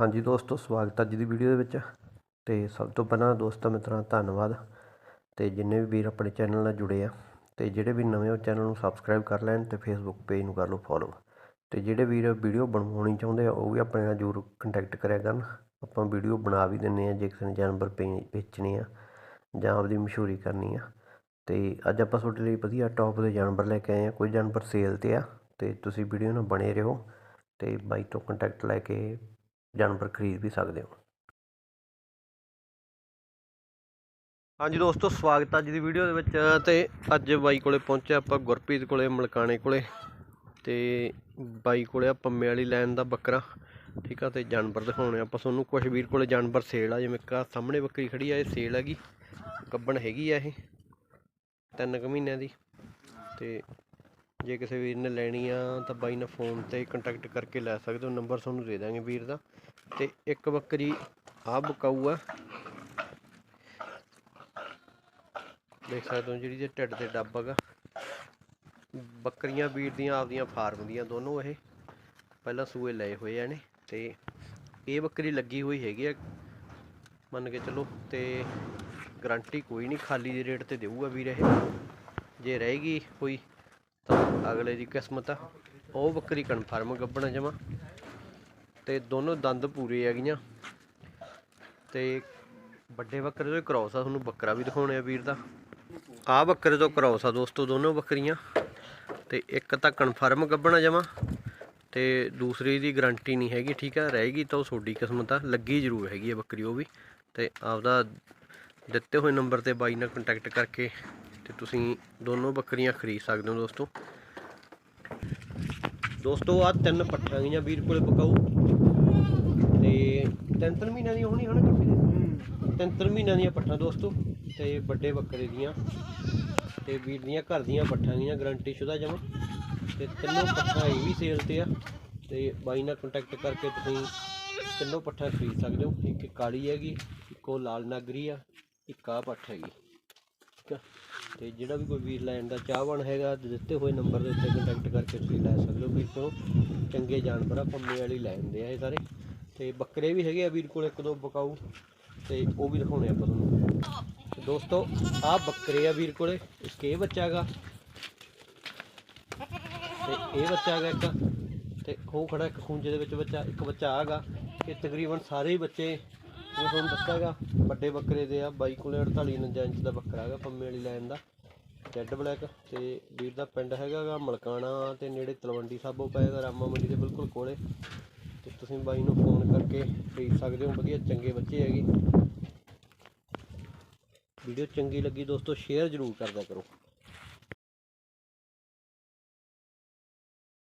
ਹਾਂਜੀ ਦੋਸਤੋ, ਸਵਾਗਤ ਹੈ ਅੱਜ ਦੀ ਵੀਡੀਓ ਦੇ ਵਿੱਚ। ਤੇ ਸਭ ਤੋਂ ਪਹਿਲਾਂ ਦੋਸਤਾਂ ਮਿੱਤਰਾਂ, ਧੰਨਵਾਦ। ਤੇ ਜਿੰਨੇ ਵੀ ਵੀਰ ਆਪਣੇ ਚੈਨਲ ਨਾਲ ਜੁੜੇ ਆ, ਤੇ ਜਿਹੜੇ ਵੀ ਨਵੇਂ ਉਹ ਚੈਨਲ ਨੂੰ ਸਬਸਕ੍ਰਾਈਬ ਕਰ ਲੈਣ ਤੇ ਫੇਸਬੁੱਕ ਪੇਜ ਨੂੰ ਕਰ ਲਓ ਫੋਲੋ ਤੇ ਜਿਹੜੇ ਵੀਰ ਵੀਡੀਓ ਬਣਵਾਉਣੀ ਚਾਹੁੰਦੇ ਆ, ਉਹ ਵੀ ਆਪਣੇ ਨਾਲ ਜ਼ਰੂਰ ਕੰਟੈਕਟ ਕਰਿਆ ਕਰਨ। ਆਪਾਂ ਵੀਡੀਓ ਬਣਾ ਵੀ ਦਿੰਨੇ ਆ, ਜੇ ਕਿਸੇ ਨੇ ਜਾਨਵਰ ਪੇ- ਵੇਚਣੇ ਆ, ਜਾਂ ਆਪਦੀ ਮਸ਼ਹੂਰੀ ਕਰਨੀ ਆ। ਤੇ ਅੱਜ ਆਪਾਂ ਤੁਹਾਡੇ ਲਈ ਵਧੀਆ ਟੌਪ ਦੇ ਜਾਨਵਰ ਲੈ ਕੇ ਆਏ ਆ, ਕੋਈ ਜਾਨਵਰ ਸੇਲ ਤੇ ਆ, ਤੇ ਤੁਸੀਂ ਵੀਡੀਓ ਨਾਲ ਬਣੇ ਰਹੋ। ਤੇ ਬਾਈ ਤੋਂ ਕੰਟੈਕਟ ਲੈ ਕੇ ਜਾਨਵਰ ਖਰੀਦ ਵੀ ਸਕਦੇ ਹੋ। ਹਾਂਜੀ ਦੋਸਤੋ, ਸਵਾਗਤ ਹੈ ਅੱਜ ਦੀ ਵੀਡੀਓ ਦੇ ਵਿੱਚ। ਤੇ ਅੱਜ ਬਾਈ ਕੋਲੇ ਪਹੁੰਚੇ ਆਪਾਂ ਗੁਰਪ੍ਰੀਤ ਕੋਲੇ, ਮਲਕਾਣੇ ਕੋਲੇ। ਤੇ ਬਾਈ ਕੋਲੇ ਆ ਪੰਮੇ ਵਾਲੀ ਲਾਈਨ ਦਾ ਬੱਕਰਾ। ਠੀਕ ਆ, ਤੇ ਜਾਨਵਰ ਦਿਖਾਉਣੇ ਆਪਾਂ ਤੁਹਾਨੂੰ। ਕੁਝ ਵੀਰ ਕੋਲੇ ਜਾਨਵਰ ਸੇਲ ਆ, ਜਿਵੇਂ ਕਾ ਸਾਹਮਣੇ ਬੱਕਰੀ ਖੜੀ ਆ, ਇਹ ਸੇਲ ਹੈਗੀ। ਕੱਬਣ ਹੈਗੀ ਆ ਇਹ, ਤਿੰਨ ਕੁ ਮਹੀਨਿਆਂ ਦੀ। ਤੇ ਜੇ ਕਿਸੇ ਵੀਰ ਨੇ ਲੈਣੀ ਆ, ਤਾਂ ਬਾਈ ਨਾਲ ਫੋਨ ਤੇ ਕੰਟੈਕਟ ਕਰਕੇ ਲੈ ਸਕਦੇ ਹੋ ਨੰਬਰ ਤੁਹਾਨੂੰ ਦੇ ਦਾਂਗੇ ਵੀਰ ਦਾ। ਤੇ ਇੱਕ ਬੱਕਰੀ ਆ ਬਕਾਊ ਆ। ਦੇਖ ਸਕਦੇ ਹੋ ਜਿਹੜੀ ਜੇ ਢਿੱਡ ਤੇ ਡੱਬ ਹੈਗਾ। ਬੱਕਰੀਆਂ ਵੀਰ ਦੀਆਂ ਆਪਦੀਆਂ ਫਾਰਮ ਦੀਆਂ ਦੋਨੋਂ ਇਹ। ਪਹਿਲਾਂ ਸੂਏ ਲਏ ਹੋਏ ਆ ਨੇ ਤੇ ਇਹ ਬੱਕਰੀ ਲੱਗੀ ਹੋਈ ਹੈਗੀ ਆ। ਮੰਨ ਕੇ ਚਲੋ, ਤੇ ਗਾਰੰਟੀ ਕੋਈ ਨਹੀਂ ਖਾਲੀ ਦੇ ਰੇਟ ਤੇ ਦੇਊਗਾ ਵੀਰ ਇਹ। ਜੇ ਰਹੇਗੀ ਕੋਈ ਤਾਂ ਅਗਲੇ ਦੀ ਕਿਸਮਤ ਆ। ਉਹ ਬੱਕਰੀ ਕਨਫਰਮ ਗੱਬਣਾ ਜਮਾ। ਤੇ ਦੋਨੋਂ ਦੰਦ ਪੂਰੇ ਹੈਗੀਆਂ। ਤੇ ਵੱਡੇ ਬੱਕਰੇ ਤੋਂ ਕ੍ਰੋਸ ਆ, ਤੁਹਾਨੂੰ ਬੱਕਰਾ ਵੀ ਦਿਖਾਉਣੇ ਆ ਵੀਰ ਦਾ। ਆ ਬੱਕਰੇ ਤੋਂ ਕ੍ਰੋਸ ਆ ਦੋਸਤੋ, ਦੋਨੋਂ ਬੱਕਰੀਆਂ। ਤੇ ਇੱਕ ਤਾਂ ਕਨਫਰਮ ਗੱਬਣਾ ਜਮਾ। ਤੇ ਦੂਸਰੀ ਦੀ ਗਾਰੰਟੀ ਨਹੀਂ ਹੈਗੀ, ਠੀਕ ਆ? ਰਹੇਗੀ ਤਾਂ ਉਹ ਤੁਹਾਡੀ ਕਿਸਮਤ ਆ। ਲੱਗੀ ਜ਼ਰੂਰ ਹੈਗੀ ਆ ਬੱਕਰੀ, ਉਹ ਵੀ। ਤੇ ਆਪਦਾ ਦਿੱਤੇ ਹੋਏ ਨੰਬਰ ਤੇ ਬਾਈ ਨਾਲ ਕੰਟੈਕਟ ਕਰਕੇ ਤੇ ਤੁਸੀਂ ਦੋਨੋਂ ਬੱਕਰੀਆਂ ਖਰੀਦ ਸਕਦੇ ਹੋ ਦੋਸਤੋ। ਦੋਸਤੋ ਆ ਤਿੰਨ ਪੱਠਾਂ ਗਈਆਂ ਵੀਰ ਕੋਲੇ ਪਕਾਉ ਤੇ ਤਿੰਨ ਤਿੰਨ ਮਹੀਨਿਆਂ ਦੀਆਂ ਹੋਣੀਆਂ ਹਨ ਕਾਫੀ ਦੇ? ਤਿੰਨ ਤਿੰਨ ਮਹੀਨਿਆਂ ਦੀਆਂ ਪੱਠਾਂ ਦੋਸਤੋ ਤੇ ਵੱਡੇ ਬੱਕਰੇ ਦੀਆਂ। ਤੇ ਵੀਰ ਦੀਆਂ ਘਰ ਦੀਆਂ ਪੱਠਾਂ ਗਈਆਂ ਗਾਰੰਟੀ ਸ਼ੁਦਾ ਜਮਾ। ਤੇ ਤਿੰਨੋਂ ਪੱਠਾਂ ਇਹ ਵੀ ਸੇਲ ਤੇ ਆ। ਤੇ ਬਾਈ ਨਾਲ ਕੰਟੈਕਟ ਕਰਕੇ ਤੁਸੀਂ ਤਿੰਨੋਂ ਪੱਠਾਂ ਖਰੀਦ ਸਕਦੇ ਹੋ। ਇੱਕ ਕਾਲੀ ਹੈਗੀ ਇੱਕ ਲਾਲ ਨਾਗਰੀ ਆ ਇੱਕ ਆ ਪੱਠ ਹੈਗੀ। ਠੀਕ ਆ? ਤੇ ਜਿਹੜਾ ਵੀ ਕੋਈ ਵੀਰ ਲੈਣ ਦਾ ਚਾਹਵਾਨ ਹੈਗਾ, ਤੇ ਦਿੱਤੇ ਹੋਏ ਨੰਬਰ ਦੇ ਉੱਤੇ ਕੰਟੈਕਟ ਕਰਕੇ ਤੁਸੀਂ ਲੈ ਸਕਦੇ ਹੋ ਵੀਰ ਕੋਲੋਂ। ਚੰਗੇ ਜਾਨਵਰ ਆ, ਪੰਮੇ ਵਾਲੀ ਲੈ ਜਾਂਦੇ ਆ ਇਹ ਸਾਰੇ। ਤੇ ਬੱਕਰੇ ਵੀ ਹੈਗੇ ਆ ਵੀਰ ਕੋਲ, ਇੱਕ ਦੋ ਬਕਾਊ। ਤੇ ਉਹ ਵੀ ਦਿਖਾਉਣੇ ਆਪਾਂ ਤੁਹਾਨੂੰ। ਦੋਸਤੋ ਆਹ ਬੱਕਰੇ ਆ ਵੀਰ ਕੋਲੇ, ਇੱਕ ਇਹ ਬੱਚਾ ਹੈਗਾ। ਤੇ ਇਹ ਬੱਚਾ ਹੈਗਾ ਇੱਕ। ਤੇ ਉਹ ਖੜਾ ਇੱਕ ਖੂੰਜੇ ਦੇ ਵਿੱਚ ਬੱਚਾ, ਇੱਕ ਬੱਚਾ ਹੈਗਾ। ਇਹ ਤਕਰੀਬਨ ਸਾਰੇ ਹੀ ਬੱਚੇ ਮੈਂ ਤੁਹਾਨੂੰ ਦੱਸਾਂਗਾ, ਵੱਡੇ ਬੱਕਰੇ ਦੇ ਆ, ਬਾਈ ਕੋਲੇ 48 49 ਇੰਚ ਦਾ ਬੱਕਰਾ ਹੈਗਾ, ਪੰਮੇ ਵਾਲੀ ਲਾਈਨ ਦਾ ਰੈੱਡ ਬਲੈਕ ਤੇ ਵੀਰ ਦਾ ਪਿੰਡ ਹੈਗਾਗਾ ਮਲਕਾਣਾ ਤੇ ਨੇੜੇ ਤਲਵੰਡੀ ਸਾਬੋ ਪਏਗਾ ਰਾਮਾ ਮੰਡੀ ਦੇ ਬਿਲਕੁਲ ਕੋਲੇ। ਤੇ ਤੁਸੀਂ ਬਾਈ ਨੂੰ ਫੋਨ ਕਰਕੇ ਖਰੀਦ ਸਕਦੇ ਹੋ, ਵਧੀਆ ਚੰਗੇ ਬੱਚੇ ਹੈਗੇ। ਵੀਡੀਓ ਚੰਗੀ ਲੱਗੀ ਦੋਸਤੋ ਸ਼ੇਅਰ ਜ਼ਰੂਰ ਕਰਦਾ ਕਰੋ।